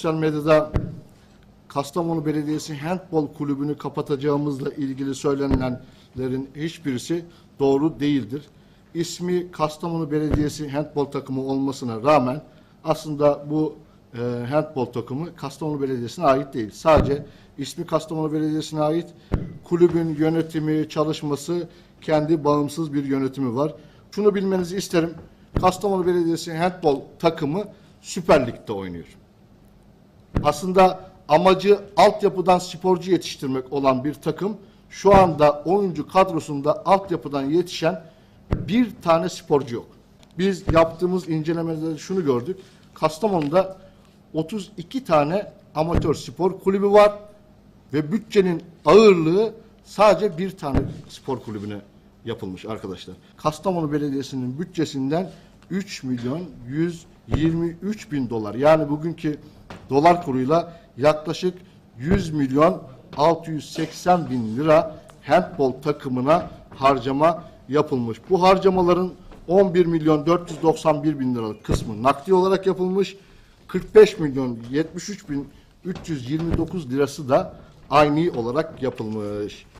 sosyal medyada Kastamonu Belediyesi Handbol Kulübü'nü kapatacağımızla ilgili söylenenlerin hiçbirisi doğru değildir. İsmi Kastamonu Belediyesi Handbol takımı olmasına rağmen aslında bu e, handbol takımı Kastamonu Belediyesi'ne ait değil. Sadece ismi Kastamonu Belediyesi'ne ait. Kulübün yönetimi, çalışması kendi bağımsız bir yönetimi var. Şunu bilmenizi isterim. Kastamonu Belediyesi handbol takımı Süper Lig'de oynuyor. Aslında amacı altyapıdan sporcu yetiştirmek olan bir takım şu anda oyuncu kadrosunda altyapıdan yetişen bir tane sporcu yok. Biz yaptığımız incelemelerde şunu gördük. Kastamonu'da 32 tane amatör spor kulübü var ve bütçenin ağırlığı sadece bir tane spor kulübüne yapılmış arkadaşlar. Kastamonu Belediyesi'nin bütçesinden 3 milyon 123 bin dolar yani bugünkü dolar kuruyla yaklaşık 100 milyon 680 bin lira handbol takımına harcama yapılmış. Bu harcamaların 11 milyon 491 bin liralık kısmı nakdi olarak yapılmış. 45 milyon 73 bin 329 lirası da aynı olarak yapılmış.